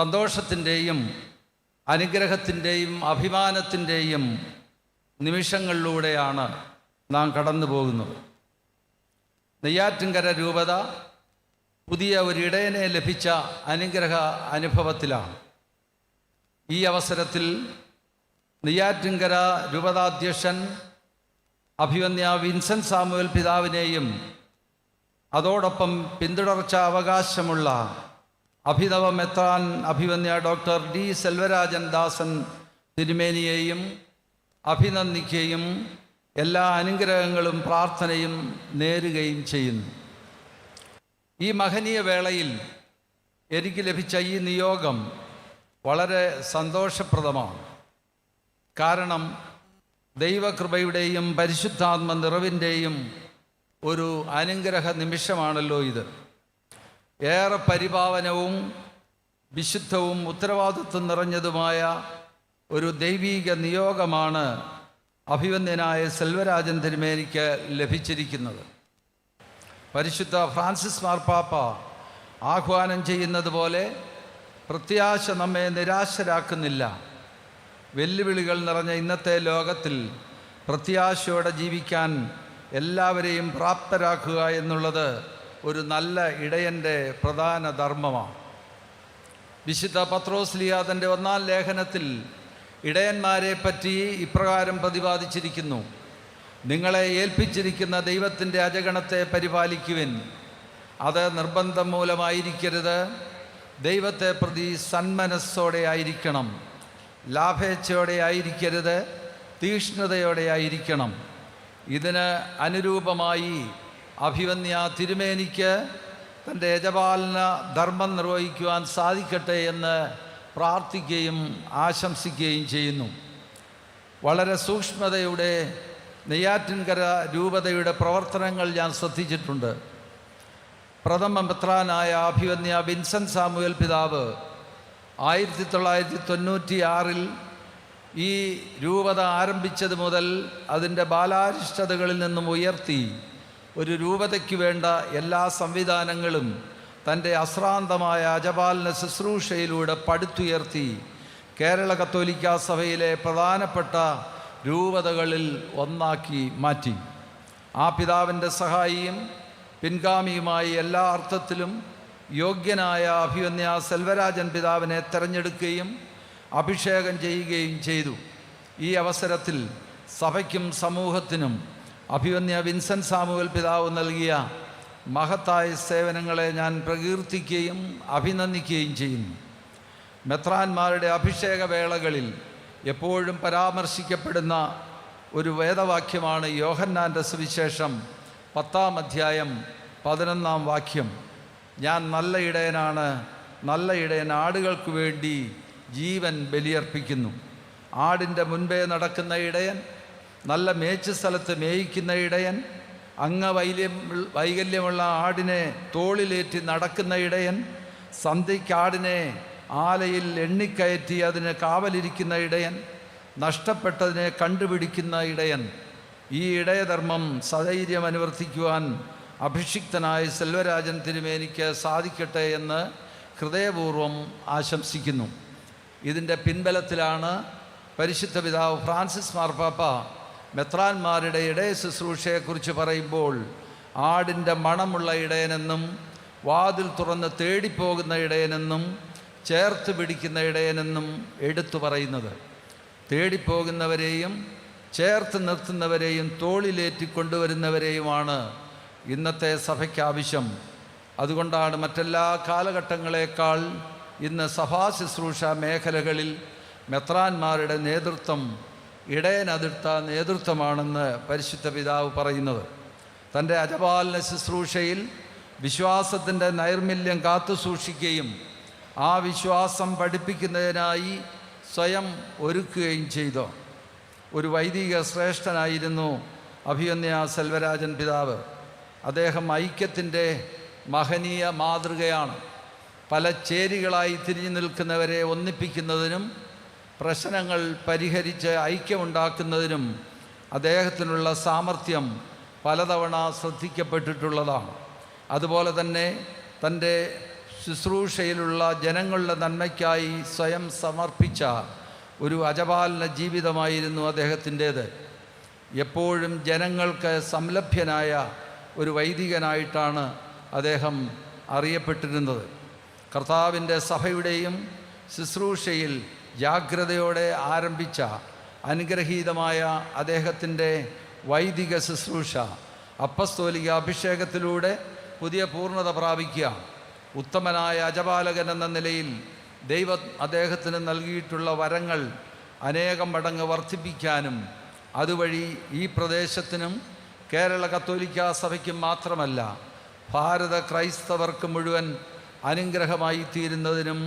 സന്തോഷത്തിന്റെയും അനുഗ്രഹത്തിന്റെയും അഭിമാനത്തിന്റെയും നിമിഷങ്ങളിലൂടെയാണ് നാം കടന്നു പോകുന്നത്. നെയ്യാറ്റിൻകര രൂപത പുതിയ ഒരു ഇടയനെ ലഭിച്ച അനുഗ്രഹ അനുഭവത്തിലാണ്. ഈ അവസരത്തിൽ നെയ്യാറ്റിൻകര രൂപതാധ്യക്ഷൻ അഭിമന്യ വിൻസെന്റ് സാമുവൽ പിതാവിനെയും അതോടൊപ്പം പിന്തുടർച്ച അവകാശമുള്ള അഭിനവ മെത്രാൻ അഭിവന്യ ഡോക്ടർ ഡി സെൽവരാജൻ ദാസൻ തിരുമേനിയെയും അഭിനന്ദിക്കുകയും എല്ലാ അനുഗ്രഹങ്ങളും പ്രാർത്ഥനയും നേരുകയും ചെയ്യുന്നു. ഈ മഹനീയ വേളയിൽ എനിക്ക് ലഭിച്ച ഈ നിയോഗം വളരെ സന്തോഷപ്രദമാണ്. കാരണം ദൈവകൃപയുടെയും പരിശുദ്ധാത്മ നിറവിന്റെയും ഒരു അനുഗ്രഹ നിമിഷമാണല്ലോ ഇത്. ഏറെ പരിപാവനവും വിശുദ്ധവും ഉത്തരവാദിത്വം നിറഞ്ഞതുമായ ഒരു ദൈവീക നിയോഗമാണ് അഭിവന്ദ്യനായ സെൽവരാജൻ തിരുമേനിക്ക് ലഭിച്ചിരിക്കുന്നത്. പരിശുദ്ധ ഫ്രാൻസിസ് മാർപ്പാപ്പ ആഹ്വാനം ചെയ്യുന്നത് പോലെ പ്രത്യാശ നമ്മെ നിരാശരാക്കുന്നില്ല. വെല്ലുവിളികൾ നിറഞ്ഞ ഇന്നത്തെ ലോകത്തിൽ പ്രത്യാശയോടെ ജീവിക്കാൻ എല്ലാവരെയും പ്രാപ്തരാക്കുക എന്നുള്ളത് ഒരു നല്ല ഇടയന്റെ പ്രധാന ധർമ്മമാണ്. വിശുദ്ധ പത്രോസ്ലിയ തന്റെ ഒന്നാം ലേഖനത്തിൽ ഇടയന്മാരെ പറ്റി ഇപ്രകാരം പ്രതിപാദിച്ചിരിക്കുന്നു. നിങ്ങളെ ഏൽപ്പിച്ചിരിക്കുന്ന ദൈവത്തിന്റെ അജഗണത്തെ പരിപാലിക്കുവിൻ. അത് നിർബന്ധം മൂലമായിരിക്കരുത്. ദൈവത്തെ പ്രതി സന്മനസ്സോടെ ആയിരിക്കണം. ലാഭേച്ഛയോടെ ആയിരിക്കരുത്. തീഷ്ണതയോടെ ആയിരിക്കണം. ഇതിന് അനുരൂപമായി അഭിവന്യ തിരുമേനിക്ക് തന്റെ യജപാലന ധർമ്മം നിർവഹിക്കുവാൻ സാധിക്കട്ടെ എന്ന് പ്രാർത്ഥിക്കുകയും ആശംസിക്കുകയും ചെയ്യുന്നു. വളരെ സൂക്ഷ്മതയുടെ നെയ്യാറ്റിൻകര രൂപതയുടെ പ്രവർത്തനങ്ങൾ ഞാൻ ശ്രദ്ധിച്ചിട്ടുണ്ട്. പ്രഥമ മെത്രാനായ അഭിവന്യ ബിൻസൻ സാമുവൽ പിതാവ് ആയിരത്തി തൊള്ളായിരത്തി തൊണ്ണൂറ്റി ആറിൽ ഈ രൂപത ആരംഭിച്ചത് മുതൽ അതിന്റെ ബാലാരിഷ്ടതകളിൽ നിന്നും ഉയർത്തി. ഒരു രൂപതയ്ക്ക് വേണ്ട എല്ലാ സംവിധാനങ്ങളും തന്റെ അശ്രാന്തമായ അജപാലന ശുശ്രൂഷയിലൂടെ പടുത്തുയർത്തി കേരള കത്തോലിക്ക സഭയിലെ പ്രധാനപ്പെട്ട രൂപതകളിൽ ഒന്നാക്കി മാറ്റി. ആ പിതാവിന്റെ സഹായിയും പിൻഗാമിയുമായി എല്ലാ അർത്ഥത്തിലും യോഗ്യനായ അഭിവന്യ സെൽവരാജൻ പിതാവിനെ തെരഞ്ഞെടുക്കുകയും അഭിഷേകം ചെയ്യുകയും ചെയ്തു. ഈ അവസരത്തിൽ സഭയ്ക്കും സമൂഹത്തിനും അഭിവന്യ വിൻസെന്റ് സാമുവൽ പിതാവ് നൽകിയ മഹത്തായ സേവനങ്ങളെ ഞാൻ പ്രകീർത്തിക്കുകയും അഭിനന്ദിക്കുകയും ചെയ്യുന്നു. മെത്രാന്മാരുടെ അഭിഷേക വേളകളിൽ എപ്പോഴും പരാമർശിക്കപ്പെടുന്ന ഒരു വേദവാക്യമാണ് യോഹന്നാന്റെ സുവിശേഷം പത്താം അധ്യായം പതിനൊന്നാം വാക്യം. ഞാൻ നല്ല ഇടയനാണ് നല്ല ഇടയൻ ആടുകൾക്ക് വേണ്ടി ജീവൻ ബലിയർപ്പിക്കുന്നു. ആടിന്റെ മുൻപേ നടക്കുന്ന ഇടയൻ നല്ല മേച്ച സ്ഥലത്ത് മേയിക്കുന്ന ഇടയൻ അംഗവൈല്യം വൈകല്യമുള്ള ആടിനെ തോളിലേറ്റി നടക്കുന്ന ഇടയൻ സന്ധ്യയ്ക്കാടിനെ ആലയിൽ എണ്ണിക്കയറ്റി അതിന് കാവലിരിക്കുന്ന ഇടയൻ നഷ്ടപ്പെട്ടതിനെ കണ്ടുപിടിക്കുന്ന ഇടയൻ. ഈ ഇടയധർമ്മം സധൈര്യം അനുവർത്തിക്കുവാൻ അഭിഷിക്തനായ സെൽവരാജൻ തിരുമേനിക്ക് സാധിക്കട്ടെ എന്ന് ഹൃദയപൂർവം ആശംസിക്കുന്നു. ഇതിന്റെ പിൻബലത്തിലാണ് പരിശുദ്ധ പിതാവ് ഫ്രാൻസിസ് മാർപ്പാപ്പ മെത്രാന്മാരുടെ ഇടയ ശുശ്രൂഷയെക്കുറിച്ച് പറയുമ്പോൾ ആടിന്റെ മണമുള്ള ഇടയനെന്നും വാതിൽ തുറന്ന് തേടിപ്പോകുന്ന ഇടയനെന്നും ചേർത്ത് പിടിക്കുന്ന ഇടയനെന്നും എടുത്തു പറയുന്നത്. തേടിപ്പോകുന്നവരെയും ചേർത്ത് നിർത്തുന്നവരെയും തോളിലേറ്റി കൊണ്ടുവരുന്നവരെയുമാണ് ഇന്നത്തെ സഭയ്ക്ക് ആവശ്യം അതുകൊണ്ടാണ് മറ്റെല്ലാ കാലഘട്ടങ്ങളേക്കാൾ ഇന്ന് സഭാ ശുശ്രൂഷ മേഖലകളിൽ മെത്രാന്മാരുടെ നേതൃത്വം ഇടയനതിർത്ത നേതൃത്വമാണെന്ന് പരിശുദ്ധ പിതാവ് പറയുന്നത്. തന്റെ അജപാലന ശുശ്രൂഷയിൽ വിശ്വാസത്തിന്റെ നൈർമല്യം കാത്തു സൂക്ഷിക്കുകയും ആ വിശ്വാസം പഠിപ്പിക്കുന്നതിനായി സ്വയം ഒരുക്കുകയും ചെയ്തു. ഒരു വൈദിക ശ്രേഷ്ഠനായിരുന്നു അഭിയന്യ സെൽവരാജൻ പിതാവ്. അദ്ദേഹം ഐക്യത്തിന്റെ മഹനീയ മാതൃകയാണ്. പല ചേരികളായി തിരിഞ്ഞു നിൽക്കുന്നവരെ ഒന്നിപ്പിക്കുന്നതിനും പ്രശ്നങ്ങൾ പരിഹരിച്ച് ഐക്യമുണ്ടാക്കുന്നതിനും അദ്ദേഹത്തിനുള്ള സാമർഥ്യം പലതവണ ശ്രദ്ധിക്കപ്പെട്ടിട്ടുള്ളതാണ്. അതുപോലെ തന്നെ തന്റെ ശുശ്രൂഷയിലുള്ള ജനങ്ങളുടെ നന്മയ്ക്കായി സ്വയം സമർപ്പിച്ച ഒരു അജപാലന ജീവിതമായിരുന്നു അദ്ദേഹത്തിന്റേത്. എപ്പോഴും ജനങ്ങൾക്ക് സംലഭ്യനായ ഒരു വൈദികനായിട്ടാണ് അദ്ദേഹം അറിയപ്പെട്ടിരുന്നത്. കർത്താവിന്റെ സഭയുടെയും ശുശ്രൂഷയിൽ ജാഗ്രതയോടെ ആരംഭിച്ച അനുഗ്രഹീതമായ അദ്ദേഹത്തിന്റെ വൈദിക ശുശ്രൂഷ അപ്പസ്തോലിക അഭിഷേകത്തിലൂടെ പുതിയ പൂർണത പ്രാപിക്കുക. ഉത്തമനായ അജപാലകൻ എന്ന നിലയിൽ ദൈവ അദ്ദേഹത്തിന് നൽകിയിട്ടുള്ള വരങ്ങൾ അനേകം മടങ്ങ് വർദ്ധിപ്പിക്കാനും അതുവഴി ഈ പ്രദേശത്തിനും കേരള കത്തോലിക്ക സഭയ്ക്കും മാത്രമല്ല ഭാരത ക്രൈസ്തവർക്ക് മുഴുവൻ അനുഗ്രഹമായി തീരുന്നതിനും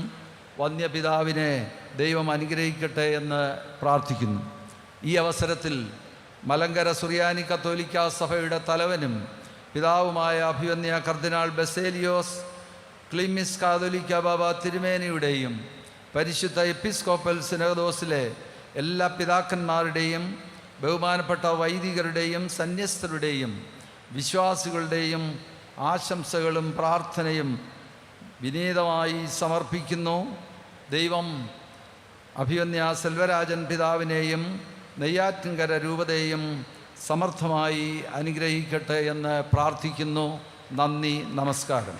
വന്യപിതാവിനെ ദൈവം അനുഗ്രഹിക്കട്ടെ എന്ന് പ്രാർത്ഥിക്കുന്നു. ഈ അവസരത്തിൽ മലങ്കര സുറിയാനി കത്തോലിക്ക സഭയുടെ തലവനും പിതാവുമായ അഭിവന്യ കർദിനാൾ ബസേലിയോസ് ക്ലിമിസ് കാതോലിക്ക ബാബ തിരുമേനിയുടെയും പരിശുദ്ധ എപ്പിസ്കോപ്പൽ സിനഹദോസിലെ എല്ലാ പിതാക്കന്മാരുടെയും ബഹുമാനപ്പെട്ട വൈദികരുടെയും സന്യസ്തരുടെയും വിശ്വാസികളുടെയും ആശംസകളും പ്രാർത്ഥനയും വിനീതമായി സമർപ്പിക്കുന്നു. ദൈവം അഭിവന്യ സെൽവരാജൻ പിതാവിനെയും നെയ്യാറ്റിൻകര രൂപതയും സമർത്ഥമായി അനുഗ്രഹിക്കട്ടെ എന്ന് പ്രാർത്ഥിക്കുന്നു. നന്ദി നമസ്കാരം.